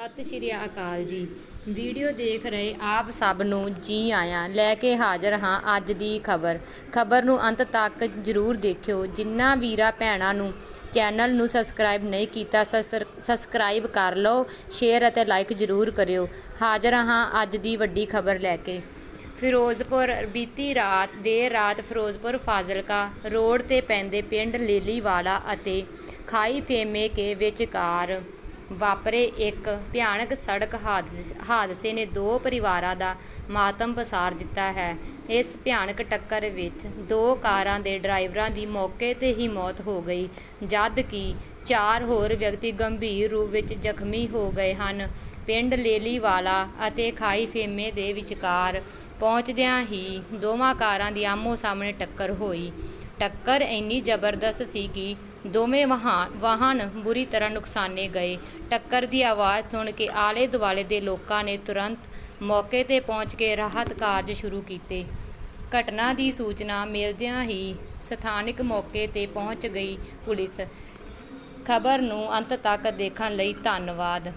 ਸਤਿ ਸ਼੍ਰੀ ਅਕਾਲ ਜੀ। ਵੀਡੀਓ ਦੇਖ ਰਹੇ ਆਪ ਸਭ ਨੂੰ ਜੀ ਆਇਆਂ, ਲੈ ਕੇ ਹਾਜ਼ਰ ਹਾਂ ਅੱਜ ਦੀ ਖਬਰ। ਖਬਰ ਨੂੰ ਅੰਤ ਤੱਕ ਜਰੂਰ ਦੇਖਿਓ। ਜਿਨ੍ਹਾਂ ਵੀਰਾ ਭੈਣਾਂ ਨੂੰ ਚੈਨਲ ਨੂੰ ਸਬਸਕ੍ਰਾਈਬ ਨਹੀਂ ਕੀਤਾ ਸਬਸਰ- ਸਬਸਕ੍ਰਾਈਬ ਕਰ ਲਓ, ਸ਼ੇਅਰ ਅਤੇ ਲਾਈਕ ਜਰੂਰ ਕਰਿਓ। ਹਾਜ਼ਰ ਹਾਂ ਅੱਜ ਦੀ ਵੱਡੀ ਖਬਰ ਲੈ ਕੇ। ਫਿਰੋਜ਼ਪੁਰ ਬੀਤੀ ਰਾਤ, ਦੇਰ ਰਾਤ ਫਿਰੋਜ਼ਪੁਰ ਫਾਜ਼ਿਲਕਾ ਰੋਡ ਤੇ ਪੈਂਦੇ ਪਿੰਡ ਲੇਲੀਵਾਲਾ ਅਤੇ ਖਾਈ ਫੇਮੇ ਕੇ ਵਿਚਕਾਰ ਵਾਪਰੇ ਇੱਕ ਭਿਆਨਕ ਸੜਕ ਹਾਦਸੇ ਹਾਦਸੇ ਨੇ ਦੋ ਪਰਿਵਾਰਾਂ ਦਾ ਮਾਤਮ ਪਸਾਰ ਦਿੱਤਾ ਹੈ। ਇਸ ਭਿਆਨਕ ਟੱਕਰ ਵਿੱਚ ਦੋ ਕਾਰਾਂ ਦੇ ਡਰਾਈਵਰਾਂ ਦੀ ਮੌਕੇ ਤੇ ਹੀ ਮੌਤ ਹੋ ਗਈ, ਜਦ ਕਿ ਚਾਰ ਹੋਰ ਵਿਅਕਤੀ ਗੰਭੀਰ ਰੂਪ ਵਿੱਚ ਜ਼ਖਮੀ ਹੋ ਗਏ ਹਨ। ਪਿੰਡ ਲੇਲੀਵਾਲਾ ਅਤੇ ਖਾਈ ਫੇਮੇ ਦੇ ਵਿਚਕਾਰ ਪਹੁੰਚਦਿਆਂ ਹੀ ਦੋਵਾਂ ਕਾਰਾਂ ਦੀ ਆਮੋ ਸਾਹਮਣੇ ਟੱਕਰ ਹੋਈ। ਟੱਕਰ ਇੰਨੀ ਜ਼ਬਰਦਸਤ ਸੀ ਕਿ ਦੋਵੇਂ ਵਾਹਨ ਵਾਹਨ ਬੁਰੀ ਤਰ੍ਹਾਂ ਨੁਕਸਾਨੇ ਗਏ। ਟੱਕਰ ਦੀ ਆਵਾਜ਼ ਸੁਣ ਕੇ ਆਲੇ ਦੁਆਲੇ ਦੇ ਲੋਕਾਂ ਨੇ ਤੁਰੰਤ ਮੌਕੇ ਤੇ ਪਹੁੰਚ ਕੇ ਰਾਹਤ ਕਾਰਜ ਸ਼ੁਰੂ ਕੀਤੇ। ਘਟਨਾ ਦੀ ਸੂਚਨਾ ਮਿਲਦਿਆਂ ਹੀ ਸਥਾਨਕ ਮੌਕੇ ਤੇ ਪਹੁੰਚ ਗਈ ਪੁਲਿਸ। ਖਬਰ ਨੂੰ ਅੰਤ ਤੱਕ ਦੇਖਣ ਲਈ ਧੰਨਵਾਦ।